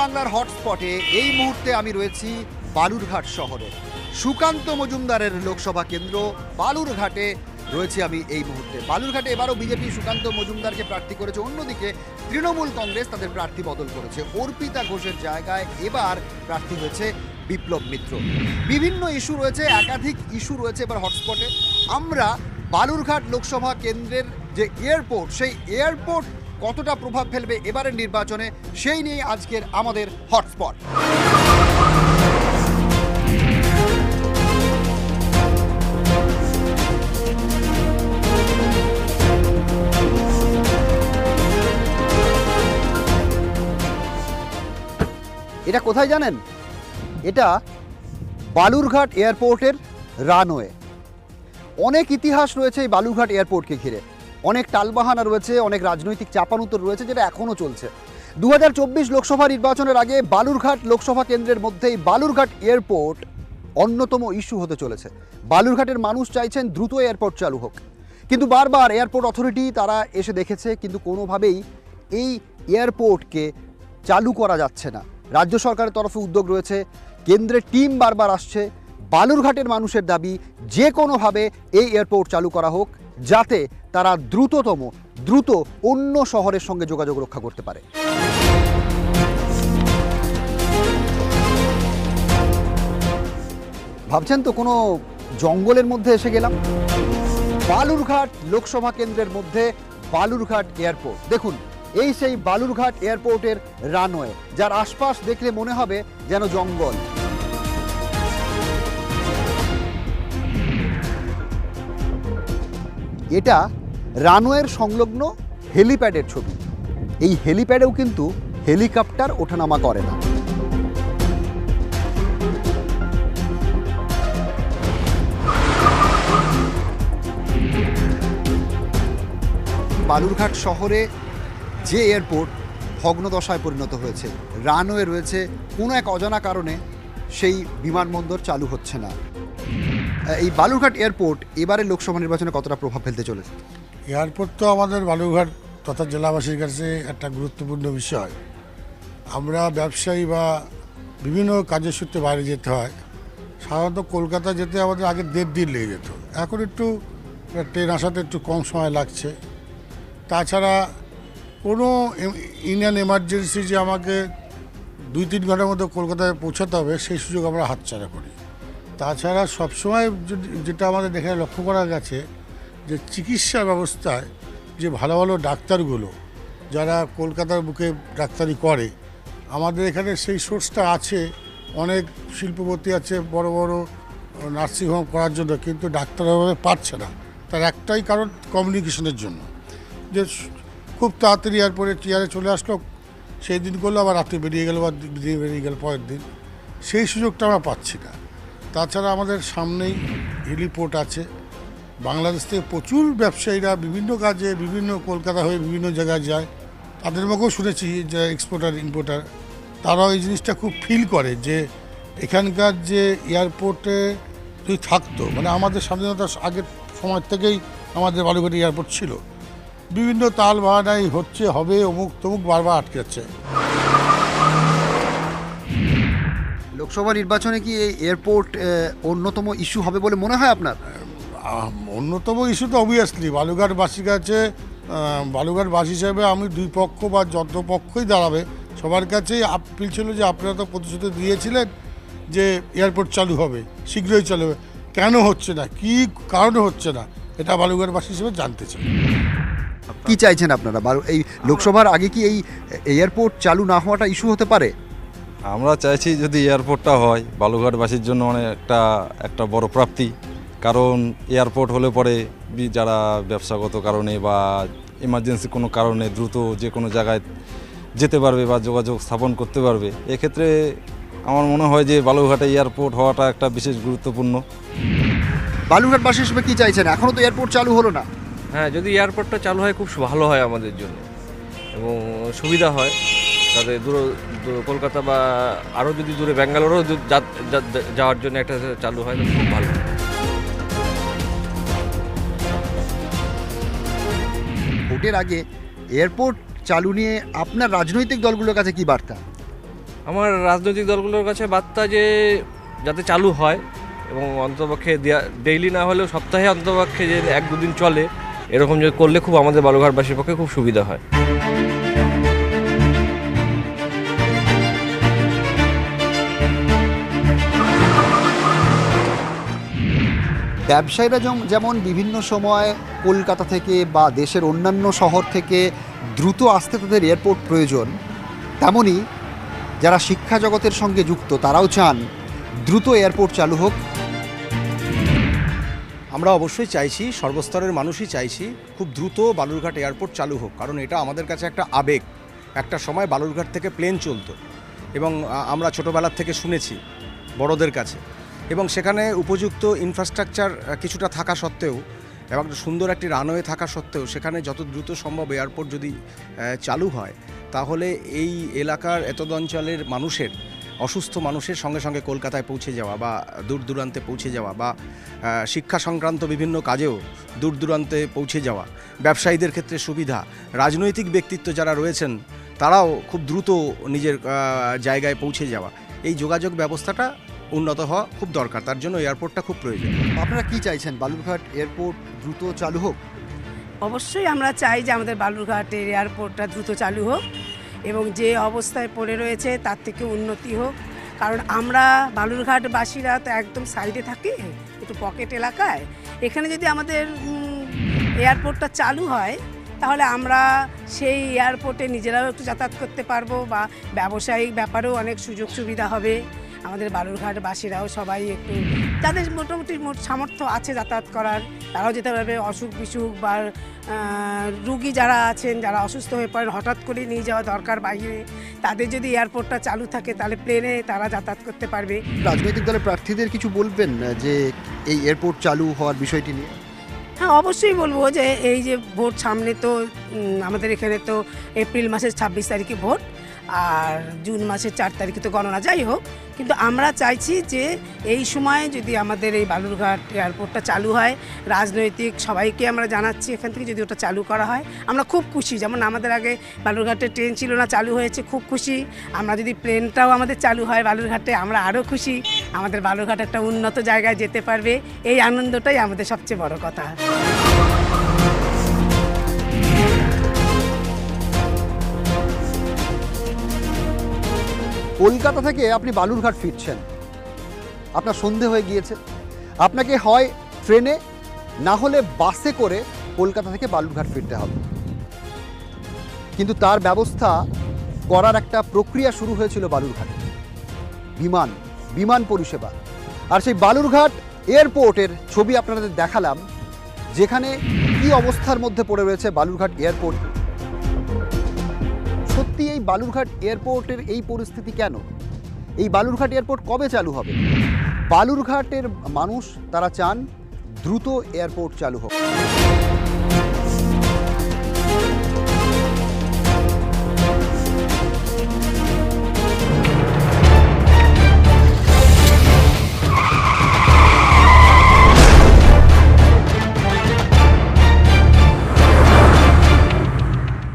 বাংলার হটস্পটে এই মুহূর্তে আমি রয়েছি বালুরঘাট শহরে। সুকান্ত মজুমদারের লোকসভা কেন্দ্র, বালুরঘাটে রয়েছে আমি এই মুহূর্তে। বালুরঘাটে এবারও বিজেপি সুকান্ত মজুমদারকে প্রার্থী করেছে, অন্যদিকে তৃণমূল কংগ্রেস তাদের প্রার্থী বদল করেছে। অর্পিতা ঘোষের জায়গায় এবার প্রার্থী হয়েছে বিপ্লব মিত্র। বিভিন্ন ইস্যু রয়েছে, একাধিক ইস্যু রয়েছে এবার হটস্পটে। আমরা বালুরঘাট লোকসভা কেন্দ্রের যে এয়ারপোর্ট, সেই এয়ারপোর্ট কতটা প্রভাব ফেলবে এবারের নির্বাচনে, সেই নিয়ে আজকের আমাদের হটস্পট। এটা কোথায় জানেন? এটা বালুরঘাট এয়ারপোর্টের রানওয়ে। অনেক ইতিহাস রয়েছে এই বালুরঘাট এয়ারপোর্টকে ঘিরে। অনেক টালবাহানা রয়েছে, অনেক রাজনৈতিক চাপানুতর রয়েছে, যেটা এখনও চলছে। দু হাজার চব্বিশ লোকসভা নির্বাচনের আগে বালুরঘাট লোকসভা কেন্দ্রের মধ্যেই বালুরঘাট এয়ারপোর্ট অন্যতম ইস্যু হতে চলেছে। বালুরঘাটের মানুষ চাইছেন দ্রুত এয়ারপোর্ট চালু হোক। কিন্তু বারবার এয়ারপোর্ট অথরিটি তারা এসে দেখেছে, কিন্তু কোনোভাবেই এই এয়ারপোর্টকে চালু করা যাচ্ছে না। রাজ্য সরকারের তরফে উদ্যোগ রয়েছে, কেন্দ্রের টিম বারবার আসছে। বালুরঘাটের মানুষের দাবি, যে কোনোভাবে এই এয়ারপোর্ট চালু করা হোক। যাতে তারা দ্রুততম, দ্রুত অন্য শহরের সঙ্গে যোগাযোগ রক্ষা করতে পারে। ভাবছেন তো কোনো জঙ্গলের মধ্যে এসে গেলাম? বালুরঘাট লোকসভা কেন্দ্রের মধ্যে বালুরঘাট এয়ারপোর্ট। দেখুন, এই সেই বালুরঘাট এয়ারপোর্টের রানওয়ে, যার আশপাশ দেখলে মনে হবে যেন জঙ্গল। এটা রানওয়ের সংলগ্ন হেলিপ্যাডের ছবি। এই হেলিপ্যাডেও কিন্তু হেলিকপ্টার ওঠানামা করে না। বালুরঘাট শহরে যে এয়ারপোর্ট ভগ্নদশায় পরিণত হয়েছে, রানওয়ে রয়েছে কোনো এক অজানা কারণে সেই বিমানবন্দর চালু হচ্ছে না। এই বালুরঘাট এয়ারপোর্ট এবারে লোকসভা নির্বাচনে কতটা প্রভাব ফেলতে চলেছে? এয়ারপোর্ট তো আমাদের বালুরঘাট তথা জেলাবাসীর কাছে একটা গুরুত্বপূর্ণ বিষয়। আমরা ব্যবসায়ী বা বিভিন্ন কাজের সূত্রে বাইরে যেতে হয়। সাধারণত কলকাতা যেতে আমাদের আগে দেড় দিন লেগে যেত। এখন একটু, ট্রেন আসাতে একটু কম সময় লাগছে। তাছাড়া কোনো ইন্ডিয়ান এমার্জেন্সি যে আমাকে দুই তিন ঘণ্টার মধ্যে কলকাতায় পৌঁছাতে হবে, সেই সুযোগ আমরা হাতছাড়া করি তাছাড়া সবসময় যেটা আমাদের দেখে লক্ষ্য করা গেছে, যে চিকিৎসা ব্যবস্থায় যে ভালো ভালো ডাক্তারগুলো, যারা কলকাতার বুকে ডাক্তারি করে, আমাদের এখানে সেই সোর্সটা আছে। অনেক শিল্পপতি আছে, বড় বড় নার্সিংহোম করার জন্য, কিন্তু ডাক্তারভাবে পারছে না। তার একটাই কারণ কমিউনিকেশনের জন্য। যে খুব তাড়াতাড়ি এয়ারপোর্টে চেয়ারে চলে আসলো, সেই দিন করল, আবার রাত্রে বেরিয়ে গেল বা বেরিয়ে গেল পরের দিন। সেই সুযোগটা আমরা পাচ্ছি না। তাছাড়া আমাদের সামনেই হেলিপোর্ট আছে। বাংলাদেশ থেকে প্রচুর ব্যবসায়ীরা বিভিন্ন কাজে, বিভিন্ন কলকাতা হয়ে বিভিন্ন জায়গায় যায়। তাদের মুখেও শুনেছি যে এক্সপোর্টার, ইম্পোর্টার। তারাও এই জিনিসটা খুব ফিল করে যে এখানকার যে এয়ারপোর্টে যদি থাকতো মানে আমাদের স্বাধীনতার আগের সময় থেকেই আমাদের বালুঘাটি এয়ারপোর্ট ছিল। বিভিন্ন তাল বাহানাই হচ্ছে, হবে অমুক তমুক বারবার আটকে যাচ্ছে। লোকসভা নির্বাচনে কি এই এয়ারপোর্ট অন্যতম ইস্যু হবে বলে মনে হয় আপনার? অন্যতম ইস্যু তো অবভিয়াসলি বালুঘাটবাসীর কাছে বালুঘাটবাসী হিসেবে আমি দুই পক্ষ বা যত পক্ষই দাঁড়াবে সবার কাছেই আপিল ছিল যে আপনারা তো প্রতিশ্রুতি দিয়েছিলেন যে এয়ারপোর্ট চালু হবে শীঘ্রই চালু হবে। কেন হচ্ছে না? কি কারণে হচ্ছে না? এটা বালুঘাটবাসী হিসেবে জানতে চাই। কি চাইছেন আপনারা? এই লোকসভার আগে কি এই এয়ারপোর্ট চালু না হওয়াটা ইস্যু হতে পারে? আমরা চাইছি যদি এয়ারপোর্টটা হয় বালুঘাটবাসীর জন্য অনেক একটা একটা বড় প্রাপ্তি। কারণ এয়ারপোর্ট হলে পরে যারা ব্যবসাগত কারণে বা ইমার্জেন্সি কোনো কারণে দ্রুত যে কোনো জায়গায় যেতে পারবে বা যোগাযোগ স্থাপন করতে পারবে এক্ষেত্রে আমার মনে হয় যে বালুঘাটে এয়ারপোর্ট হওয়াটা একটা বিশেষ গুরুত্বপূর্ণ। বালুরঘাটবাসী হিসেবে কী চাইছেন? এখনও তো এয়ারপোর্ট চালু হলো না। হ্যাঁ যদি এয়ারপোর্টটা চালু হয় খুব ভালো হয় আমাদের জন্য। এবং সুবিধা হয়। তাদের দূর দূর- কলকাতা বা আরও যদি দূরে ব্যাঙ্গালোরও যাওয়ার জন্য একটা চালু হয় খুব ভালো। ভোটের আগে এয়ারপোর্ট চালু নিয়ে আপনার রাজনৈতিক দলগুলোর কাছে কি বার্তা? আমার রাজনৈতিক দলগুলোর কাছে বার্তা যে যাতে চালু হয় এবং অন্তপক্ষে ডেইলি না হলেও সপ্তাহে অন্তপক্ষে যে এক দুদিন চলে এরকম যে করলে খুব আমাদের বালুঘাটবাসীর পক্ষে খুব সুবিধা হয়। ব্যবসায়ীরা যেমন বিভিন্ন সময় কলকাতা থেকে বা দেশের অন্যান্য শহর থেকে দ্রুত আসতে তাদের এয়ারপোর্ট প্রয়োজন, তেমনি যারা শিক্ষা জগতের সঙ্গে যুক্ত তারাও চান দ্রুত এয়ারপোর্ট চালু হোক। আমরা অবশ্যই চাইছি, সর্বস্তরের মানুষই চাইছি খুব দ্রুত বালুরঘাট এয়ারপোর্ট চালু হোক, কারণ এটা আমাদের কাছে একটা আবেগ। একটা সময় বালুরঘাট থেকে প্লেন চলতো এবং আমরা ছোটোবেলার থেকে শুনেছি বড়দের কাছে। এবং সেখানে উপযুক্ত ইনফ্রাস্ট্রাকচার কিছুটা থাকা সত্ত্বেও এবং সুন্দর একটি রানওয়ে থাকা সত্ত্বেও সেখানে যত দ্রুত সম্ভব এয়ারপোর্ট যদি চালু হয়, তাহলে এই এলাকার এতদ অঞ্চলের মানুষের, অসুস্থ মানুষের সঙ্গে সঙ্গে কলকাতায় পৌঁছে যাওয়া বা দূর দূরান্তে পৌঁছে যাওয়া বা শিক্ষা সংক্রান্ত বিভিন্ন কাজেও দূর দূরান্তে পৌঁছে যাওয়া, ব্যবসায়ীদের ক্ষেত্রে সুবিধা, রাজনৈতিক ব্যক্তিত্ব যারা রয়েছেন, তারাও খুব দ্রুত নিজের জায়গায় পৌঁছে যাওয়া। এই যোগাযোগ ব্যবস্থাটা উন্নত হওয়া খুব দরকার তার জন্য এয়ারপোর্টটা খুব প্রয়োজন। আপনারা কি চাইছেন? বালুরঘাট এয়ারপোর্ট দ্রুত চালু হোক? অবশ্যই আমরা চাই যে আমাদের বালুরঘাটের এয়ারপোর্টটা দ্রুত চালু হোক এবং যে অবস্থায় পড়ে রয়েছে তার থেকে উন্নতি হোক। কারণ আমরা বালুরঘাটবাসীরা তো একদম সাইডে থাকি একটু পকেট এলাকায়। এখানে যদি আমাদের এয়ারপোর্টটা চালু হয় তাহলে আমরা সেই এয়ারপোর্টে নিজেরাও একটু যাতায়াত করতে পারব বা ব্যবসায়িক ব্যাপারেও অনেক সুযোগ সুবিধা হবে। আমাদের বালুরঘাটবাসীরাও সবাই একটু যাদের মোটামুটি মোট সামর্থ্য আছে যাতায়াত করার। তারাও যেতে পারবে অসুখ বিসুখ বা রুগী যারা আছেন যারা অসুস্থ হয়ে পড়েন হঠাৎ করে নিয়ে যাওয়া দরকার বাইরে। তাদের যদি এয়ারপোর্টটা চালু থাকে তাহলে প্লেনে তারা যাতায়াত করতে পারবে। রাজনৈতিক দলের প্রার্থীদের কিছু বলবেন যে এই এয়ারপোর্ট চালু হওয়ার বিষয়টি নিয়ে? হ্যাঁ অবশ্যই বলব যে এই যে ভোট সামনে তো আমাদের এখানে তো এপ্রিল মাসের ছাব্বিশ তারিখে ভোট। আর জুন মাসের চার তারিখে তো গণনা যাই হোক, কিন্তু আমরা চাইছি যে এই সময় যদি আমাদের এই বালুরঘাট এয়ারপোর্টটা চালু হয়, রাজনৈতিক সবাইকে আমরা জানাচ্ছি এখান থেকে যদি ওটা চালু করা হয়, আমরা খুব খুশি। যেমন আমাদের আগে বালুরঘাটে ট্রেন ছিল না, চালু হয়েছে, খুব খুশি। আমরা যদি প্লেনটাও আমাদের চালু হয় বালুরঘাটে, আমরা আরও খুশি। আমাদের বালুরঘাট একটা উন্নত জায়গায় যেতে পারবে, এই আনন্দটাই আমাদের সবচেয়ে বড় কথা। কলকাতা থেকে আপনি বালুরঘাট ফিরছেন। আপনার সন্ধে হয়ে গিয়েছে। আপনাকে হয় ট্রেনে, না হলে বাসে করে কলকাতা থেকে বালুরঘাট ফিরতে হবে। কিন্তু তার ব্যবস্থা করার একটা প্রক্রিয়া শুরু হয়েছিল বালুরঘাটে। বিমান বিমান পরিষেবা। আর সেই বালুরঘাট এয়ারপোর্টের ছবি আপনাদের দেখালাম, যেখানে কি অবস্থার মধ্যে পড়ে রয়েছে বালুরঘাট এয়ারপোর্ট সত্যি এই বালুরঘাট এয়ারপোর্টের এই পরিস্থিতি কেন? এই বালুরঘাট এয়ারপোর্ট কবে চালু হবে? বালুরঘাটের মানুষ তারা চান দ্রুত এয়ারপোর্ট চালু হোক।